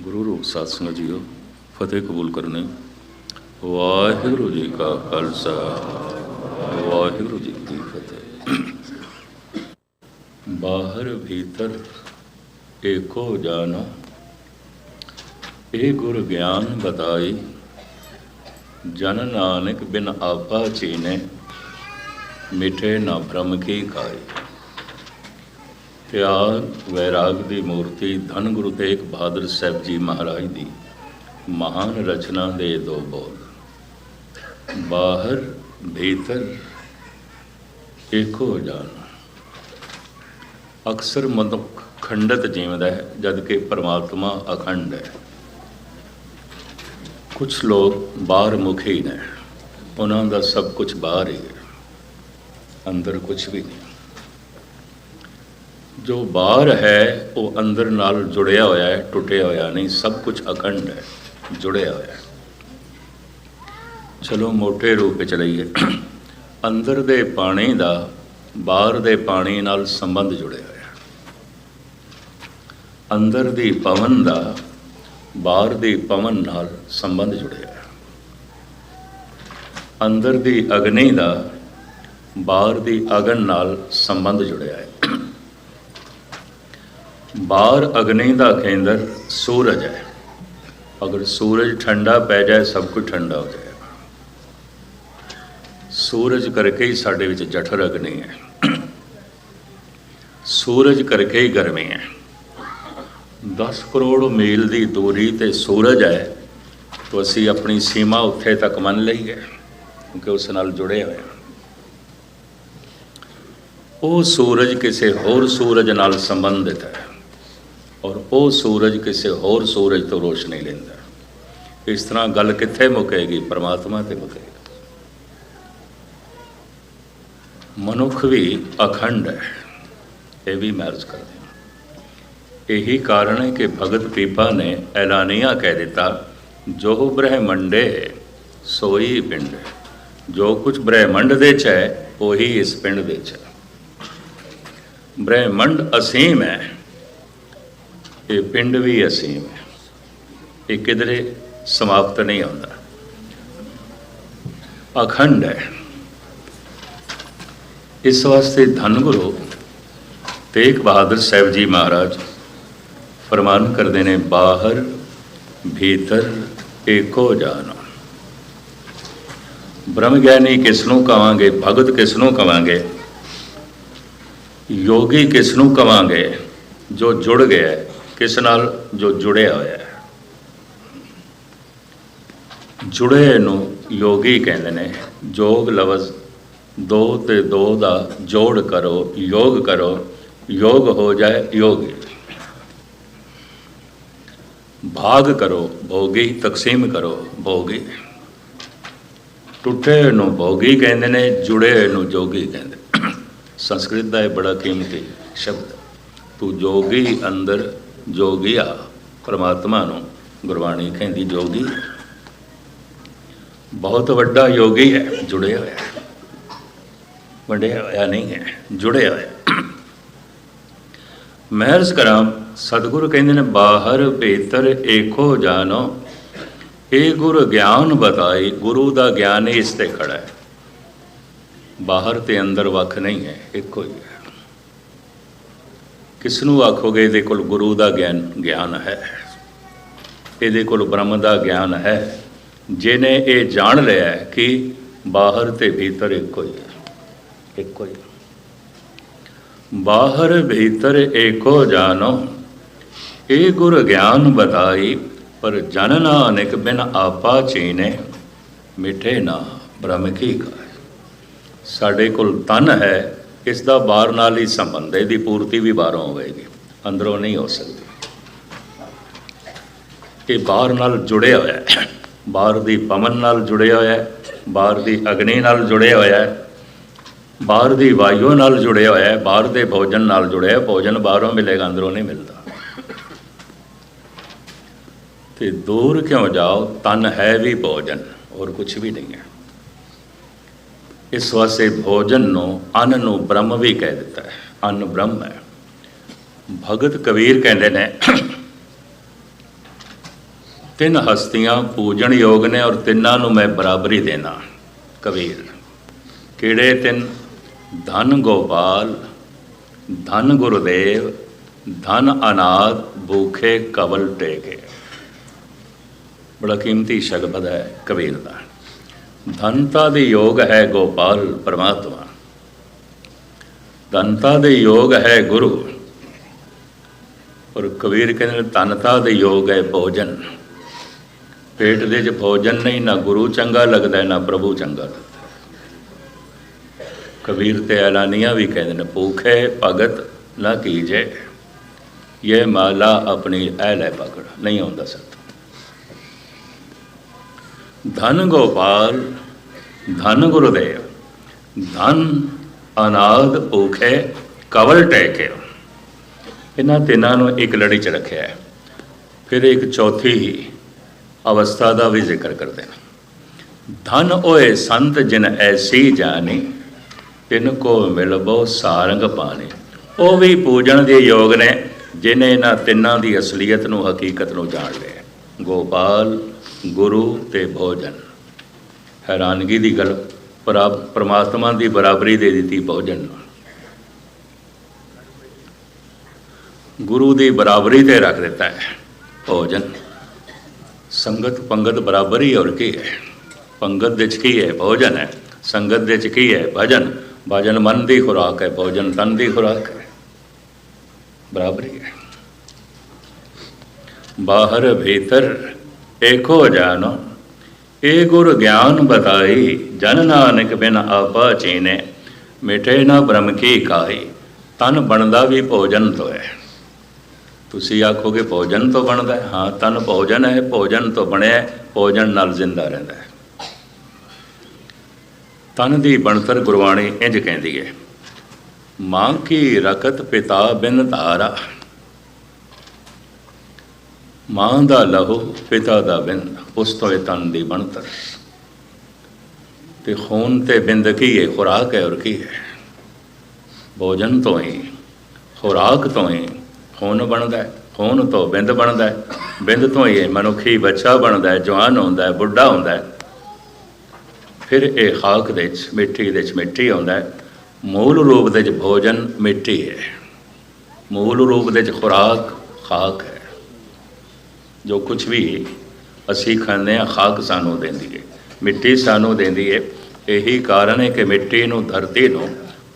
ਗੁਰੂ ਰੂਪ ਸਾਧ ਸੰਗਤ ਜੀਓ, ਫਤਿਹ ਕਬੂਲ ਕਰਨੇ। ਵਾਹਿਗੁਰੂ ਜੀ ਕਾ ਖਾਲਸਾ, ਵਾਹਿਗੁਰੂ ਜੀ ਕੀ ਫਤਿਹ। ਬਾਹਰ ਭੀਤਰ ਏਕੋ ਜਾਨ, ਇਹ ਗੁਰ ਗਿਆਨ ਬਤਾਈ। ਜਨ ਨਾਨਕ ਬਿਨ ਆਪਾ ਚੀਨੇ, ਮਿਠੇ ਨਾ ਭ੍ਰਮ ਕੀ ਖਾਈ ਤਿਆਗ ਵੈਰਾਗ ਦੀ ਮੂਰਤੀ ਧੰਨ ਗੁਰੂ ਤੇਗ ਬਹਾਦਰ ਸਾਹਿਬ ਜੀ ਮਹਾਰਾਜ ਦੀ ਮਹਾਨ ਰਚਨਾ ਦੇ ਦੋ ਬੋਲ। ਬਾਹਰ, ਭੀਤਰ, ਏਕੋ ਜਾਨ। ਅਕਸਰ ਮਨੁੱਖ ਖੰਡਤ ਜੀਵਦਾ ਹੈ ਜਦ ਕਿ ਪਰਮਾਤਮਾ ਅਖੰਡ ਹੈ। ਕੁਝ ਲੋਕ ਬਾਹਰ ਮੁਖੀ ਨੇ, ਉਹਨਾਂ ਦਾ ਸਭ ਕੁਝ ਬਾਹਰ ਹੀ ਹੈ। ਅੰਦਰ ਕੁਝ ਵੀ ਨਹੀਂ। ਜੋ ਬਾਹਰ ਹੈ, ਉਹ ਅੰਦਰ ਨਾਲ ਜੁੜਿਆ ਹੋਇਆ ਹੈ, ਟੁੱਟਿਆ ਹੋਇਆ ਨਹੀਂ, ਸਭ ਕੁਝ ਅਖੰਡ ਹੈ, ਜੁੜਿਆ ਹੋਇਆ ਹੈ। ਚਲੋ ਮੋਟੇ ਰੂਪ ਵਿੱਚ ਲਈਏ। ਅੰਦਰ ਦੇ ਪਾਣੀ ਦਾ, ਬਾਹਰ ਦੇ ਪਾਣੀ ਨਾਲ ਸੰਬੰਧ ਜੁੜਿਆ ਹੋਇਆ ਅੰਦਰ ਦੀ ਪਵਨ ਦਾ, ਬਾਹਰ ਦੀ ਪਵਨ ਨਾਲ ਸੰਬੰਧ ਜੁੜਿਆ ਹੋਇਆ ਅੰਦਰ ਦੀ ਅਗਨੀ ਦਾ, ਬਾਹਰ ਦੀ ਅਗਨ ਨਾਲ ਸੰਬੰਧ ਜੁੜਿਆ ਹੈ। ਬਾਹਰ ਅਗਨੀ ਦਾ ਕੇਂਦਰ ਸੂਰਜ ਹੈ। ਅਗਰ ਸੂਰਜ ਠੰਡਾ ਪੈ ਜਾਏ, ਸਭ ਕੁਝ ਠੰਡਾ ਹੋ ਜਾਏਗਾ। ਸੂਰਜ ਕਰਕੇ ਹੀ ਸਾਡੇ ਵਿੱਚ ਜਠਰ ਅਗਨੀ ਹੈ। ਸੂਰਜ ਕਰਕੇ ਹੀ ਗਰਮੀ ਹੈ। 10 ਕਰੋੜ ਮੀਲ ਦੀ ਦੂਰੀ ਤੇ ਸੂਰਜ ਹੈ, ਤਾਂ ਅਸੀਂ ਆਪਣੀ ਸੀਮਾ ਉੱਥੇ ਤੱਕ ਮੰਨ ਲਈਏ ਕਿਉਂਕਿ ਉਸ ਨਾਲ ਜੁੜੇ ਹੋਏ ਹਾਂ। ਉਹ ਸੂਰਜ ਕਿਸੇ ਹੋਰ ਸੂਰਜ ਨਾਲ ਸੰਬੰਧਿਤ ਹੈ। ਔਰ ਉਹ ਸੂਰਜ ਕਿਸੇ ਹੋਰ ਸੂਰਜ ਤੋਂ ਰੋਸ਼ਨੀ ਲੈਂਦਾ ਹੈ। ਇਸ ਤਰ੍ਹਾਂ ਗੱਲ ਕਿੱਥੇ ਮੁਕੇਗੀ ਪ੍ਰਮਾਤਮਾ ਤੇ ਮੁਕੇਗੀ ਮਨੁੱਖ ਵੀ ਅਖੰਡ ਹੈ ਇਹ ਵੀ ਮਹਿਰਜ ਕਰਦੇ ਹਾਂ ਇਹੀ ਕਾਰਨ ਹੈ ਕਿ ਭਗਤ ਪੀਪਾ ਨੇ ਐਲਾਨੀਆ ਕਹਿ ਦਿੱਤਾ ਜੋ ਬ੍ਰਹਮੰਡੇ ਸੋਈ ਪਿੰਡ ਜੋ ਕੁਝ ਬ੍ਰਹਮੰਡ ਦੇ ਚ ਹੈ ਉਹੀ ਇਸ ਪਿੰਡ ਦੇ ਚ ਹੈ ਬ੍ਰਹਮੰਡ ਅਸੀਮ ਹੈ ਇਹ ਪਿੰਡ ਵੀ ਅਸੀਮ ਹੈ। ਇਹ ਕਿਧਰੇ ਸਮਾਪਤ ਨਹੀਂ ਹੁੰਦਾ। ਅਖੰਡ ਹੈ। ਇਸ ਵਾਸਤੇ ਧੰਨ ਗੁਰੂ ਤੇਗ ਬਹਾਦਰ ਸਾਹਿਬ ਜੀ ਮਹਾਰਾਜ ਫਰਮਾਨ ਕਰਦੇ ਨੇ, ਬਾਹਰ ਭੀਤਰ ਏਕੋ ਜਾਨ। ਬ੍ਰਹਮ ਗਿਆਨੀ ਕਿਸ ਨੂੰ ਕਵਾਂਗੇ, ਭਗਤ ਕਿਸ ਨੂੰ ਕਵਾਂਗੇ, ਯੋਗੀ ਕਿਸ ਨੂੰ ਕਵਾਂਗੇ, ਜੋ ਜੁੜ ਗਿਆ ਕਿਸ ਨਾਲ? ਜੋ ਜੁੜਿਆ ਹੋਇਆ ਹੈ। ਜੁੜੇ ਨੂੰ ਯੋਗੀ ਕਹਿੰਦੇ ਨੇ ਯੋਗ ਲਫ਼ਜ਼ ਦੋ ਤੇ ਦੋ ਦਾ ਜੋੜ ਕਰੋ, ਯੋਗ ਕਰੋ, ਯੋਗ ਹੋ ਜਾਏ ਯੋਗੀ। ਭਾਗ ਕਰੋ, ਭੋਗੀ, ਤਕਸੀਮ ਕਰੋ, ਭੋਗੀ। ਟੁੱਟੇ ਨੂੰ ਭੋਗੀ ਕਹਿੰਦੇ ਨੇ, ਜੁੜੇ ਨੂੰ ਜੋਗੀ ਕਹਿੰਦੇ ਸੰਸਕ੍ਰਿਤ ਦਾ ਇਹ ਬੜਾ ਕੀਮਤੀ ਸ਼ਬਦ ਤੂੰ ਜੋਗੀ ਅੰਦਰ ਜੋਗਿਆ, ਪਰਮਾਤਮਾ ਨੂੰ ਗੁਰਬਾਣੀ ਕਹਿੰਦੀ, ਜੋਗੀ, ਬਹੁਤ ਵੱਡਾ ਯੋਗੀ ਹੈ, ਜੁੜਿਆ ਹੋਇਆ ਵੰਡਿਆ ਹੋਇਆ ਨਹੀਂ ਹੈ, ਜੁੜਿਆ ਹੋਇਆ ਮਹਿਰਸ ਕਰਾਂ, ਸਤਿਗੁਰੂ ਕਹਿੰਦੇ ਨੇ, ਬਾਹਰ ਭੀਤਰ ਏਕੋ ਜਾਣੋ, ਇਹ ਗੁਰ ਗਿਆਨ ਬਤਾਈ ਗੁਰੂ ਦਾ ਗਿਆਨ ਇਸ ਤੇ ਖੜਾ ਹੈ। ਬਾਹਰ ਤੇ ਅੰਦਰ ਵੱਖ ਨਹੀਂ ਹੈ, ਇੱਕੋ ਹੀ ਹੈ। ਕਿਸ ਨੂੰ ਆਖੋਗੇ? ਇਹਦੇ ਕੋਲ ਗੁਰੂ ਦਾ ਗਿਆਨ ਗਿਆਨ ਹੈ। ਇਹਦੇ ਕੋਲ ਬ੍ਰਹਮ ਦਾ ਗਿਆਨ ਹੈ। ਜਿਨੇ ਇਹ ਜਾਣ ਲਿਆ ਕਿ ਬਾਹਰ ਤੇ ਭੀਤਰ ਇੱਕੋ ਹੀ ਹੈ। ਇੱਕੋ ਹੀ ਬਾਹਰ ਭੀਤਰ ਏਕੋ ਜਾਨੋ ਇਹ ਗੁਰ ਗਿਆਨ ਬਤਾਈ, ਪਰ ਜਨ ਨਾਨਕ ਬਿਨ ਆਪਾ ਚੀਨੇ, ਮਿਠੇ ਨਾ ਬ੍ਰਹਮ ਕੀ ਕਾਇ ਸਾਡੇ ਕੋਲ ਤਨ ਹੈ ਇਸ ਦਾ ਬਾਹਰ ਨਾਲ ਹੀ ਸੰਬੰਧ ਹੈ, ਇਹਦੀ ਪੂਰਤੀ ਵੀ ਬਾਹਰੋਂ ਹੋਵੇਗੀ, ਅੰਦਰੋਂ ਨਹੀਂ ਹੋ ਸਕਦੀ। ਇਹ ਬਾਹਰ ਨਾਲ ਜੁੜਿਆ ਹੋਇਆ ਹੈ, ਬਾਹਰ ਦੀ ਪਵਨ ਨਾਲ ਜੁੜਿਆ ਹੋਇਆ ਹੈ, ਬਾਹਰ ਦੀ ਅਗਨੀ ਨਾਲ ਜੁੜਿਆ ਹੋਇਆ ਹੈ, ਬਾਹਰ ਦੀ ਵਾਯੂ ਨਾਲ ਜੁੜਿਆ ਹੋਇਆ ਹੈ, ਬਾਹਰ ਦੇ ਭੋਜਨ ਨਾਲ ਜੁੜਿਆ ਹੈ ਭੋਜਨ ਬਾਹਰੋਂ ਮਿਲੇਗਾ, ਅੰਦਰੋਂ ਨਹੀਂ ਮਿਲਦਾ। ਤੇ ਦੂਰ ਕਿਉਂ ਜਾਓ? ਤਨ ਹੈ ਵੀ ਭੋਜਨ ਔਰ ਕੁਝ ਵੀ ਨਹੀਂ ਹੈ। ਇਸ ਵਾਸਤੇ ਭੋਜਨ ਨੂੰ ਅੰਨ ਨੂੰ ਬ੍ਰਹਮ ਵੀ ਕਹਿ ਦਿੱਤਾ ਹੈ। ਅੰਨ ਬ੍ਰਹਮ ਹੈ। ਭਗਤ ਕਬੀਰ ਕਹਿੰਦੇ ਨੇ, ਤਿੰਨ ਹਸਤੀਆਂ ਪੂਜਣ ਯੋਗ ਨੇ ਔਰ ਤਿੰਨਾਂ ਨੂੰ ਮੈਂ ਬਰਾਬਰੀ ਦੇਣਾ, ਕਬੀਰ। ਕਿਹੜੇ ਤਿੰਨ? ਧਨ ਗੋਪਾਲ, ਧਨ ਗੁਰਦੇਵ, ਧਨ ਅਨਾਦ ਭੂਖੇ ਕਵਲ ਟੇਕੇ। ਬੜਾ ਕੀਮਤੀ ਸ਼ਬਦ ਹੈ ਕਬੀਰ ਦਾ। ਧਨਤਾ ਦੇ ਯੋਗ ਹੈ ਗੋਪਾਲ ਪਰਮਾਤਮਾ। ਧਨਤਾ ਦੇ ਯੋਗ ਹੈ ਗੁਰੂ। ਔਰ ਕਬੀਰ ਕਹਿੰਦੇ ਨੇ ਧਨਤਾ ਦੇ ਯੋਗ ਹੈ ਭੋਜਨ। ਪੇਟ ਦੇ ਚ ਭੋਜਨ ਨਹੀਂ, ਨਾ ਗੁਰੂ ਚੰਗਾ ਲੱਗਦਾ, ਨਾ ਪ੍ਰਭੂ ਚੰਗਾ ਲੱਗਦਾ। ਕਬੀਰ ਤੇ ਐਲਾਨੀਆਂ ਵੀ ਕਹਿੰਦੇ ਨੇ, ਭੂਖੇ ਭਗਤ ਨਾ ਕੀਜੇ। ਇਹ ਮਾਲਾ ਆਪਣੀ ਐ ਲੈ ਪਕੜ, ਨਹੀਂ ਆਉਂਦਾ ਸਤ। ਧਨ ਗੋਪਾਲ, ਧਨ ਗੁਰਦੇਵ, ਧਨ ਅਨਾਦ ਭੂਖੇ ਕਵਲ ਟੇਕੇ। ਇਹਨਾਂ ਤਿੰਨਾਂ ਨੂੰ ਇੱਕ ਲੜੀ 'ਚ ਰੱਖਿਆ ਹੈ। ਫਿਰ ਇੱਕ ਚੌਥੀ ਅਵਸਥਾ ਦਾ ਵੀ ਜ਼ਿਕਰ ਕਰਦੇ ਨੇ। ਧਨ ਓਏ ਸੰਤ ਜਿਨ ਐਸੀ ਜਾਣੀ, ਤਿਨ ਕੋ ਮਿਲਬੋ ਸਾਰੰਗ ਪਾਣੀ। ਉਹ ਵੀ ਪੂਜਣ ਦੇ ਯੋਗ ਨੇ, ਜਿਨੇ ਇਹਨਾਂ ਤਿੰਨਾਂ ਦੀ ਅਸਲੀਅਤ ਨੂੰ ਹਕੀਕਤ ਨੂੰ ਜਾਣ ਲਿਆ ਗੋਪਾਲ ਗੁਰੂ ਤੇ ਭੋਜਨ ਹੈਰਾਨਗੀ ਦੀ ਗੱਲ ਪਰਮਾਤਮਾ ਦੀ ਬਰਾਬਰੀ ਦੇ ਦਿੱਤੀ ਭੋਜਨ ਨੂੰ ਗੁਰੂ ਦੀ ਬਰਾਬਰੀ ਤੇ ਰੱਖ ਦਿੱਤਾ ਹੈ ਭੋਜਨ ਸੰਗਤ ਪੰਗਤ ਬਰਾਬਰੀ ਔਰ ਕੀ ਹੈ? ਪੰਗਤ ਦੇ ਚ ਕੀ ਹੈ? ਭੋਜਨ ਹੈ। ਸੰਗਤ ਦੇ ਚ ਕੀ ਹੈ? ਭਜਨ। ਭਜਨ ਮਨ ਦੀ ਖੁਰਾਕ ਹੈ, ਭੋਜਨ ਤਨ ਦੀ ਖੁਰਾਕ ਹੈ। ਬਰਾਬਰੀ ਹੈ। ਬਾਹਰ ਭੀਤਰ ਏਕੋ ਜਾਨੋ ਏ ਗੁਰ ਗਿਆਨ ਬਤਾਈ, ਜਨ ਨਾਨਕ ਬਿਨ ਆਪਾ ਚੀਨੇ ਮਿਟੇ ਨਾ ਬ੍ਰਹਮ ਕੀ ਕਾਈ ਤਨ ਬਣਦਾ ਵੀ ਭੋਜਨ ਤੋਂ ਹੈ। ਤੁਸੀਂ ਆਖੋਗੇ ਭੋਜਨ ਤੋਂ ਬਣਦਾ ਹਾਂ? ਤਨ ਭੋਜਨ ਹੈ, ਭੋਜਨ ਤੋਂ ਬਣਿਆ ਭੋਜਨ ਨਾਲ ਜ਼ਿੰਦਾ ਰਹਿੰਦਾ ਹੈ। ਤਨ ਦੀ ਬਣਤਰ ਗੁਰਬਾਣੀ ਇੰਜ ਕਹਿੰਦੀ ਹੈ, ਮਾਂ ਕੀ ਰਕਤ ਪਿਤਾ ਬਿਨ ਧਾਰਾ। ਮਾਂ ਦਾ ਲਹੂ, ਪਿਤਾ ਦਾ ਬਿੰਦ, ਉਸ ਤੋਂ ਤਨ ਦੀ ਬਣਤਰ। ਤੇ ਖੂਨ ਤੇ ਬਿੰਦ ਕੀ ਹੈ ਖੁਰਾਕ ਹੈ ਔਰ ਕੀ ਹੈ ਭੋਜਨ ਤੋਂ ਹੀ ਖੁਰਾਕ ਤੋਂ ਹੀ ਖੂਨ ਬਣਦਾ ਹੈ ਖੂਨ ਤੋਂ ਬਿੰਦ ਬਣਦਾ ਹੈ ਬਿੰਦ ਤੋਂ ਹੀ ਇਹ ਮਨੁੱਖੀ ਬੱਚਾ ਬਣਦਾ ਹੈ ਜਵਾਨ ਹੁੰਦਾ ਹੈ ਬੁੱਢਾ ਹੁੰਦਾ ਹੈ ਫਿਰ ਇਹ ਖਾਕ ਦੇ ਵਿੱਚ ਮਿੱਟੀ ਦੇ ਵਿੱਚ ਮਿੱਟੀ ਆਉਂਦਾ ਹੈ ਮੂਲ ਰੂਪ ਦੇ ਵਿੱਚ ਭੋਜਨ ਮਿੱਟੀ ਹੈ ਮੂਲ ਰੂਪ ਦੇ ਵਿੱਚ ਖੁਰਾਕ ਖਾਕ ਹੈ ਜੋ ਕੁਝ ਵੀ ਅਸੀਂ ਖਾਂਦੇ ਹਾਂ, ਖਾਕ ਸਾਨੂੰ ਦਿੰਦੀ ਹੈ ਮਿੱਟੀ ਸਾਨੂੰ ਦਿੰਦੀ ਹੈ ਇਹੀ ਕਾਰਨ ਹੈ ਕਿ ਮਿੱਟੀ ਨੂੰ, ਧਰਤੀ ਨੂੰ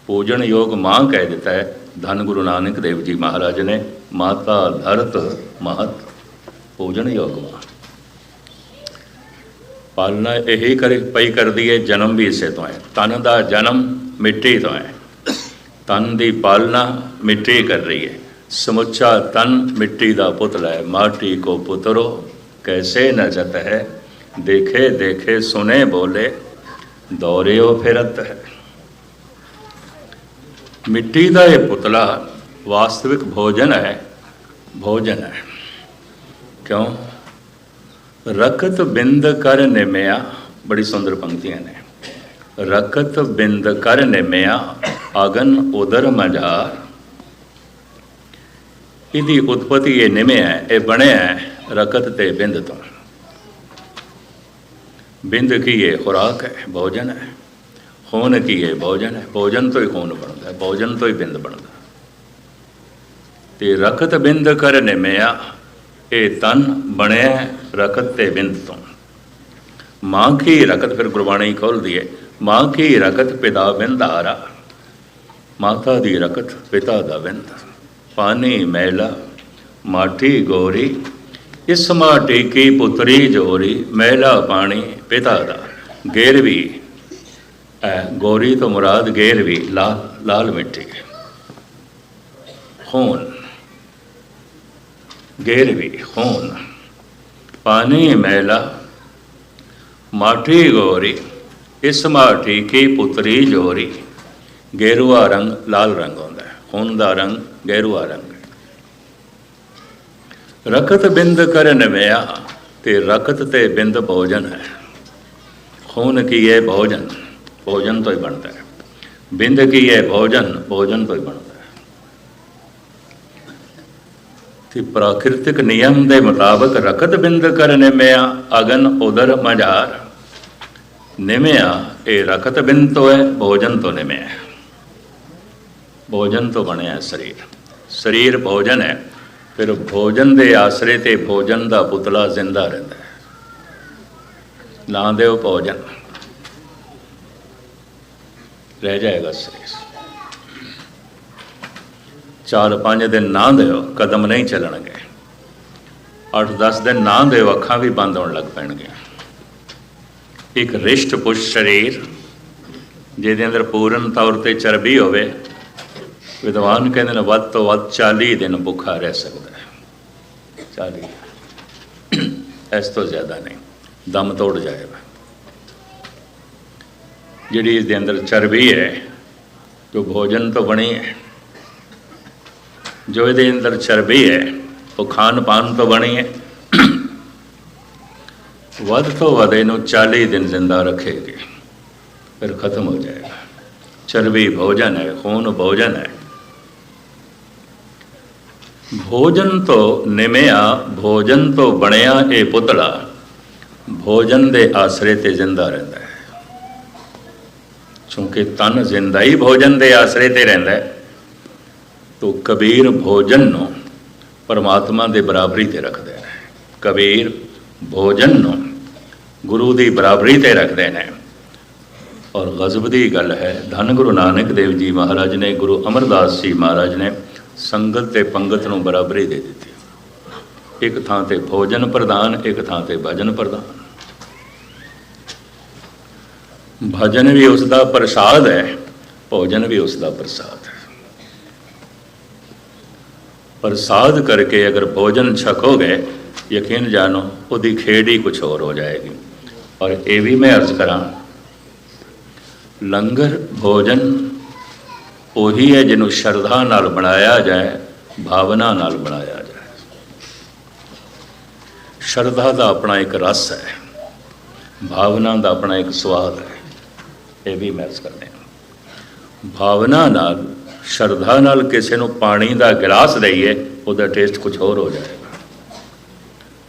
ਪੂਜਣ ਯੋਗ ਮਾਂ ਕਹਿ ਦਿੱਤਾ ਹੈ। ਧੰਨ ਗੁਰੂ ਨਾਨਕ ਦੇਵ ਜੀ ਮਹਾਰਾਜ ਨੇ। ਮਾਤਾ ਧਰਤ ਮਹਤ ਪੂਜਣ ਯੋਗ ਮਾਂ। ਪਾਲਣਾ ਇਹੀ ਕਰੇ, ਪਈ ਕਰਦੀ ਹੈ ਜਨਮ ਵੀ ਇਸੇ ਤੋਂ ਹੈ। ਤਨ ਦਾ ਜਨਮ ਮਿੱਟੀ ਤੋਂ ਹੈ। ਤਨ ਦੀ ਪਾਲਣਾ ਮਿੱਟੀ ਕਰ ਰਹੀ ਹੈ ਸਮੁੱਚਾ ਤਨ ਮਿੱਟੀ ਦਾ ਪੁਤਲਾ ਹੈ ਮਾਟੀ ਕੋ ਪੁੱਤਰੋ ਕੈਸੇ ਨਚਤ ਹੈ ਦੇਖੇ ਦੇਖੇ ਸੁਨੇ ਬੋਲੇ ਦੌਰਿਓ ਫਿਰਤ ਹੈ ਮਿੱਟੀ ਦਾ ਇਹ ਪੁਤਲਾ ਵਾਸਤਵਿਕ ਭੋਜਨ ਹੈ ਭੋਜਨ ਹੈ ਕਿਉਂ ਰਕਤ ਬਿੰਦ ਕਰ ਨਿਮਿਆ ਬੜੀ ਸੁੰਦਰ ਪੰਕਤੀਆਂ ਨੇ ਰਕਤ ਬਿੰਦ ਕਰ ਨਿਮਿਆ ਅਗਨ ਉਦਰ ਮਝਾਰ ਇਹਦੀ ਉਤਪਤੀ ਇਹ ਨਿਮਿਆ ਹੈ, ਇਹ ਬਣਿਆ ਹੈ ਰਕਤ ਤੇ ਬਿੰਦ ਤੋਂ। ਬਿੰਦ ਕੀ ਹੈ ਖੁਰਾਕ ਹੈ ਭੋਜਨ ਹੈ? ਖੂਨ ਕੀ ਹੈ ਭੋਜਨ ਹੈ? ਭੋਜਨ ਤੋਂ ਹੀ ਖੂਨ ਬਣਦਾ ਹੈ ਭੋਜਨ ਤੋਂ ਹੀ ਬਿੰਦ ਬਣਦਾ ਹੈ। ਤੇ ਰਕਤ ਬਿੰਦ ਕਰ ਨਿਮਿਆ ਇਹ ਤਨ ਬਣਿਆ ਰਕਤ ਤੇ ਬਿੰਦ ਤੋਂ। ਮਾਂ ਕੀ ਰਕਤ ਫਿਰ ਗੁਰਬਾਣੀ ਖੋਲਦੀ ਹੈ ਮਾਂ ਕੀ ਰਕਤ ਪਿਤਾ ਬਿੰਦ ਆਰਾ ਮਾਤਾ ਦੀ ਰਕਤ ਪਿਤਾ ਦਾ ਬਿੰਦ ਪਾਣੀ ਮੈਲਾ, ਮਾਠੀ ਗੋਰੀ, ਇਸ ਮਾਟੀ ਕੀ ਪੁੱਤਰੀ ਜੋਰੀ, ਮੈਲਾ ਪਾਣੀ ਪਿਤਾ ਦਾ, ਗੇਰਵੀ, ਐ ਗੋਰੀ ਤੋਂ ਮੁਰਾਦ ਗੇਰਵੀ, ਲਾਲ ਲਾਲ ਮਿੱਟੀ। ਖੂਨ, ਗੇਰਵੀ, ਖੂਨ ਪਾਣੀ ਮੈਲਾ, ਮਾਠੀ ਗੋਰੀ, ਇਸ ਮਾਟੀ ਕੀ ਪੁੱਤਰੀ ਜੋਰੀ, ਗੇਰੂਆ ਰੰਗ, ਲਾਲ ਰੰਗ ਹੁੰਦਾ ਹੈ ਖੂਨ ਦਾ ਰੰਗ, ਗਹਿਰੂਆ ਰੰਗ ਹੈ। ਰਕਤ ਬਿੰਦ ਕਰਨ ਨਵਿਆ ਤੇ ਰਕਤ ਤੇ ਬਿੰਦ ਭੋਜਨ ਹੈ। ਖੂਨ ਕੀ ਹੈ ਭੋਜਨ? ਭੋਜਨ ਤੋਂ ਹੀ ਬਣਦਾ ਹੈ। ਬਿੰਦ ਕੀ ਹੈ ਭੋਜਨ? ਭੋਜਨ ਤੋਂ ਹੀ ਬਣਦਾ ਹੈ। ਕਿ ਪ੍ਰਾਕਿਰਤਿਕ ਨਿਯਮ ਦੇ ਮੁਤਾਬਕ ਰਕਤ ਬਿੰਦ ਕਰ ਨਿਮਿਆ ਅਗਨ ਉਦਰ ਮਝਾਰ। ਨਿਮਿਆ ਇਹ ਰਕਤ ਬਿੰਦ ਤੋਂ ਹੈ, ਭੋਜਨ ਤੋਂ ਨਿਮਿਆ ਹੈ। ਭੋਜਨ ਤੋਂ ਬਣਿਆ ਹੈ ਸਰੀਰ। ਸਰੀਰ ਭੋਜਨ ਹੈ, ਫਿਰ ਭੋਜਨ ਦੇ ਆਸਰੇ ਤੇ ਭੋਜਨ ਦਾ ਪੁਤਲਾ ਜ਼ਿੰਦਾ ਰਹਿੰਦਾ ਹੈ। ਨਾ ਦਿਓ ਭੋਜਨ। ਰਹਿ ਜਾਏਗਾ ਸਰੀਰ। ਚਾਰ ਪੰਜ ਦਿਨ ਨਾ ਦਿਓ, ਕਦਮ ਨਹੀਂ ਚੱਲਣਗੇ। 8-10 ਦਿਨ ਨਾ ਦਿਓ, ਅੱਖਾਂ ਵੀ ਬੰਦ ਹੋਣ ਲੱਗ ਪੈਣਗੀਆਂ। ਇੱਕ ਰਿਸ਼ਟ ਪੁਸ਼ ਸਰੀਰ, ਜਿਹਦੇ ਅੰਦਰ ਪੂਰਨ ਤੌਰ ਤੇ ਚਰਬੀ ਹੋਵੇ ਵਿਦਵਾਨ ਕਹਿੰਦੇ ਨੇ, ਵੱਧ ਤੋਂ ਵੱਧ 40 ਦਿਨ ਭੁੱਖਾ ਰਹਿ ਸਕਦਾ ਹੈ। 40 ਇਸ ਤੋਂ ਜ਼ਿਆਦਾ ਨਹੀਂ। ਦਮ ਤੋੜ ਜਾਏਗਾ। ਜਿਹੜੀ ਇਸ ਦੇ ਅੰਦਰ ਚਰਬੀ ਹੈ, ਜੋ ਭੋਜਨ ਤੋਂ ਬਣੀ ਹੈ, ਜੋ ਇਹਦੇ ਅੰਦਰ ਚਰਬੀ ਹੈ, ਉਹ ਖਾਣ ਪਾਣ ਤੋਂ ਬਣੀ ਹੈ, ਵੱਧ ਤੋਂ ਵੱਧ ਇਹਨੂੰ 40 ਦਿਨ ਜ਼ਿੰਦਾ ਰੱਖੇਗੀ। ਫਿਰ ਖਤਮ ਹੋ ਜਾਏਗਾ। ਚਰਬੀ ਭੋਜਨ ਹੈ, ਖੂਨ ਭੋਜਨ ਹੈ। ਭੋਜਨ ਤੋਂ ਨਿਮਿਆ, ਭੋਜਨ ਤੋਂ ਬਣਿਆ ਇਹ ਪੁਤਲਾ। ਭੋਜਨ ਦੇ ਆਸਰੇ ਤੇ ਜ਼ਿੰਦਾ ਰਹਿੰਦਾ ਹੈ। ਕਿਉਂਕਿ ਤਨ ਜ਼ਿੰਦਾ ਹੀ ਭੋਜਨ ਦੇ ਆਸਰੇ ਤੇ ਰਹਿੰਦਾ ਹੈ। ਤੋ ਕਬੀਰ ਭੋਜਨ ਨੂੰ ਪਰਮਾਤਮਾ ਦੇ ਬਰਾਬਰੀ ਤੇ ਰੱਖਦੇ ਨੇ ਕਬੀਰ ਭੋਜਨ ਨੂੰ ਗੁਰੂ ਦੀ ਬਰਾਬਰੀ ਤੇ ਰੱਖਦੇ ਨੇ। ਔਰ ਗਜ਼ਬ ਦੀ ਗੱਲ ਹੈ, ਧੰਨ ਗੁਰੂ ਨਾਨਕ ਦੇਵ ਜੀ ਮਹਾਰਾਜ ਨੇ, ਗੁਰੂ ਅਮਰਦਾਸ ਜੀ ਮਹਾਰਾਜ ਨੇ ਸੰਗਤ ਤੇ ਪੰਗਤ ਨੂੰ ਬਰਾਬਰੀ ਦੇ ਦਿੱਤੀ। ਇੱਕ ਥਾਂ ਤੇ ਭੋਜਨ ਪ੍ਰਦਾਨ, ਇੱਕ ਥਾਂ ਤੇ ਭਜਨ ਪ੍ਰਦਾਨ। ਭਜਨ ਵੀ ਉਸ ਦਾ ਪ੍ਰਸਾਦ ਹੈ, ਭੋਜਨ ਵੀ ਉਸ ਦਾ ਪ੍ਰਸਾਦ ਹੈ। ਪ੍ਰਸਾਦ ਕਰਕੇ ਅਗਰ ਭੋਜਨ ਛਕੋਗੇ, ਯਕੀਨ ਜਾਣੋ, ਉਹਦੀ ਖੇਡ ਹੀ ਕੁਝ ਹੋਰ ਹੋ ਜਾਏਗੀ। ਔਰ ਇਹ ਵੀ ਮੈਂ ਅਰਜ਼ ਕਰਾਂ, ਲੰਗਰ, ਭੋਜਨ ਉਹੀ ਹੈ ਜਿਹਨੂੰ ਸ਼ਰਧਾ ਨਾਲ ਬਣਾਇਆ ਜਾਏ, ਭਾਵਨਾ ਨਾਲ ਬਣਾਇਆ ਜਾਏ। ਸ਼ਰਧਾ ਦਾ ਆਪਣਾ ਇੱਕ ਰਸ ਹੈ, ਭਾਵਨਾ ਦਾ ਆਪਣਾ ਇੱਕ ਸਵਾਦ ਹੈ, ਇਹ ਵੀ ਮਹਿਸ ਕਰਦੇ ਹਾਂ। ਭਾਵਨਾ ਨਾਲ, ਸ਼ਰਧਾ ਨਾਲ ਕਿਸੇ ਨੂੰ ਪਾਣੀ ਦਾ ਗਿਲਾਸ ਦਈਏ, ਉਹਦਾ ਟੇਸਟ ਕੁਝ ਹੋਰ ਹੋ ਜਾਏਗਾ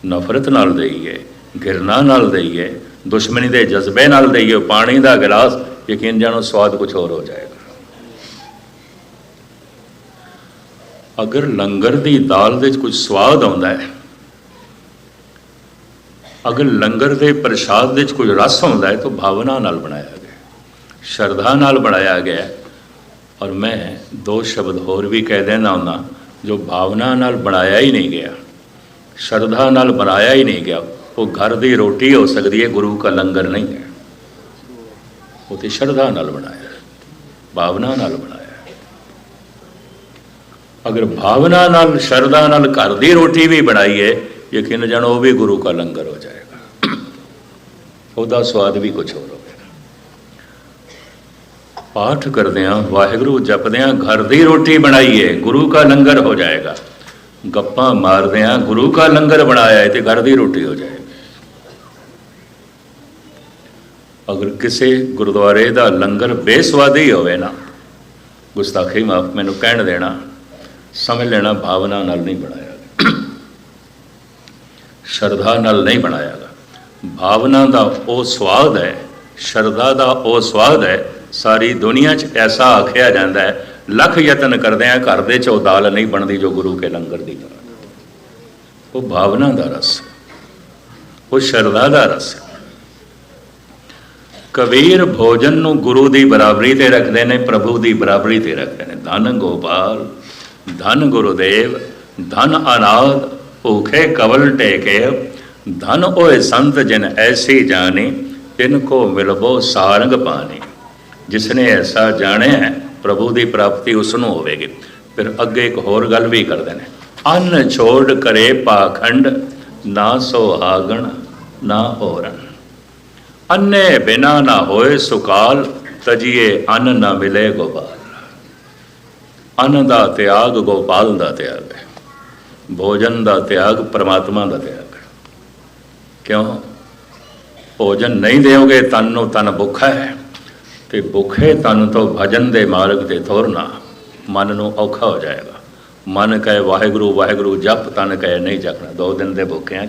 ਨਫ਼ਰਤ ਨਾਲ ਦਈਏ, ਘਿਰਨਾ ਨਾਲ ਦਈਏ, ਦੁਸ਼ਮਣੀ ਦੇ ਜਜ਼ਬੇ ਨਾਲ ਦਈਏ ਪਾਣੀ ਦਾ ਗਿਲਾਸ, ਯਕੀਨ ਜਾਣੋ ਸਵਾਦ ਕੁਝ ਹੋਰ ਹੋ ਜਾਏਗਾ। ਅਗਰ ਲੰਗਰ ਦੀ ਦਾਲ ਦੇ ਵਿੱਚ ਕੁਝ ਸਵਾਦ ਆਉਂਦਾ ਹੈ, ਅਗਰ ਲੰਗਰ ਦੇ ਪ੍ਰਸ਼ਾਦ ਦੇ ਵਿੱਚ ਕੁਝ ਰਸ ਆਉਂਦਾ ਹੈ, ਤਾਂ ਭਾਵਨਾ ਨਾਲ ਬਣਾਇਆ ਗਿਆ ਸ਼ਰਧਾ ਨਾਲ ਬਣਾਇਆ ਗਿਆ ਔਰ ਮੈਂ ਦੋ ਸ਼ਬਦ ਹੋਰ ਵੀ ਕਹਿ ਦੇਣਾ ਹੁੰਦਾ, ਜੋ ਭਾਵਨਾ ਨਾਲ ਬਣਾਇਆ ਹੀ ਨਹੀਂ ਗਿਆ, ਸ਼ਰਧਾ ਨਾਲ ਬਣਾਇਆ ਹੀ ਨਹੀਂ ਗਿਆ। ਉਹ ਘਰ ਦੀ ਰੋਟੀ ਹੋ ਸਕਦੀ ਹੈ, ਗੁਰੂ ਦਾ ਲੰਗਰ ਨਹੀਂ ਹੈ। ਉਹ ਤੇ ਸ਼ਰਧਾ ਨਾਲ ਬਣਾਇਆ ਭਾਵਨਾ ਨਾਲ ਬਣਾਇਆ ਅਗਰ ਭਾਵਨਾ ਨਾਲ, ਸ਼ਰਧਾ ਨਾਲ ਘਰ ਦੀ ਰੋਟੀ ਵੀ ਬਣਾਈਏ ਯਕੀਨ ਜਾਣੋ ਉਹ ਵੀ ਗੁਰੂ ਕਾ ਲੰਗਰ ਹੋ ਜਾਏਗਾ। ਉਹਦਾ ਸਵਾਦ ਵੀ ਕੁਝ ਹੋਰ ਹੋਵੇਗਾ ਪਾਠ ਕਰਦਿਆਂ ਵਾਹਿਗੁਰੂ ਜਪਦਿਆਂ ਘਰ ਦੀ ਰੋਟੀ ਬਣਾਈਏ ਗੁਰੂ ਕਾ ਲੰਗਰ ਹੋ ਜਾਏਗਾ। ਗੱਪਾਂ ਮਾਰਦਿਆਂ ਗੁਰੂ ਕਾ ਲੰਗਰ ਬਣਾਇਆ ਹੈ ਤੇ ਘਰ ਦੀ ਰੋਟੀ ਹੋ ਜਾਏਗੀ। ਅਗਰ ਕਿਸੇ ਗੁਰਦੁਆਰੇ ਦਾ ਲੰਗਰ ਬੇਸਵਾਦੀ ਹੋਵੇ ਨਾ, ਗੁਸਤਾਖੀ ਮਾਫ ਮੈਨੂੰ ਕਹਿਣ ਦੇਣਾ ਸਮਝ ਲੈਣਾ ਭਾਵਨਾ ਨਾਲ ਨਹੀਂ ਬਣਾਇਆ ਸ਼ਰਧਾ ਨਾਲ ਨਹੀਂ ਬਣਾਇਆ ਗਿਆ। ਭਾਵਨਾ ਦਾ ਉਹ ਸਵਾਦ ਹੈ, ਸ਼ਰਧਾ ਦਾ ਉਹ ਸਵਾਦ ਹੈ, ਸਾਰੀ ਦੁਨੀਆ 'ਚ ਐਸਾ ਆਖਿਆ ਜਾਂਦਾ ਹੈ, ਲੱਖ ਯਤਨ ਕਰਦੇ ਆ, ਘਰ ਦੇ 'ਚ ਦਾਲ ਨਹੀਂ ਬਣਦੀ ਜੋ ਗੁਰੂ ਕੇ ਲੰਗਰ ਦੀ ਦਾਲ ਉਹ ਭਾਵਨਾ ਦਾ ਰਸ ਉਹ ਸ਼ਰਧਾ ਦਾ ਰਸ ਕਬੀਰ ਭੋਜਨ ਨੂੰ ਗੁਰੂ ਦੀ ਬਰਾਬਰੀ ਤੇ ਰੱਖਦੇ ਨੇ, ਪ੍ਰਭੂ ਦੀ ਬਰਾਬਰੀ ਤੇ ਰੱਖਦੇ ਨੇ। ਧੰਨ ਗੋਪਾਲ। ਧੰਨ ਗੁਰੂਦੇਵ ਧਨ ਅਨਾਦ, ਭੂਖੇ ਕਵਲ ਟੇਕੇ, ਧਨ ਓਏ ਸੰਤ ਜਿਨ ਐਸੀ ਜਾਣੀ, ਤਿਨ ਕੋ ਮਿਲਬੋ ਸਾਰੰਗ ਪਾਣੀ। ਜਿਸਨੇ ਐਸਾ ਜਾਣਿਆ ਪ੍ਰਭੂ ਦੀ ਪ੍ਰਾਪਤੀ ਉਸ ਨੂੰ ਹੋਵੇਗੀ। ਫਿਰ ਅੱਗੇ ਇੱਕ ਹੋਰ ਗੱਲ ਵੀ ਕਰਦੇ ਨੇ। ਅੰਨ ਛੋੜ ਕਰੇ ਪਾਖੰਡ, ਨਾ ਸੋਹਾਗਣ ਨਾ ਹੋਰਨ। ਅੰਨੇ ਬਿਨਾ ਨਾ ਹੋਏ ਸੁਕਾਲ, ਤਜੀਏ ਅੰਨ ਨਾ ਮਿਲੇ ਗੋਪਾਲ ਅੰਨ ਦਾ ਤਿਆਗ ਗੋਪਾਲ ਦਾ ਤਿਆਗ ਹੈ। ਭੋਜਨ ਦਾ ਤਿਆਗ ਪ੍ਰਮਾਤਮਾ ਦਾ ਤਿਆਗ ਹੈ। ਕਿਉਂ? ਭੋਜਨ ਨਹੀਂ ਦੇਵੋਗੇ ਤਨ ਨੂੰ ਤਨ ਭੁੱਖਾ ਹੈ। ਤੇ ਭੁੱਖੇ ਤਨ ਤੋਂ ਭਜਨ ਦੇ ਮਾਰਗ ਤੇ ਤੁਰਨਾ ਮਨ ਨੂੰ ਔਖਾ ਹੋ ਜਾਏਗਾ। ਮਨ ਕਹੇ ਵਾਹਿਗੁਰੂ ਵਾਹਿਗੁਰੂ ਜਪ, ਤਨ ਕਹੇ ਨਹੀਂ ਜਪਣਾ। ਦੋ ਦਿਨ ਦੇ ਭੁੱਖੇ ਆ।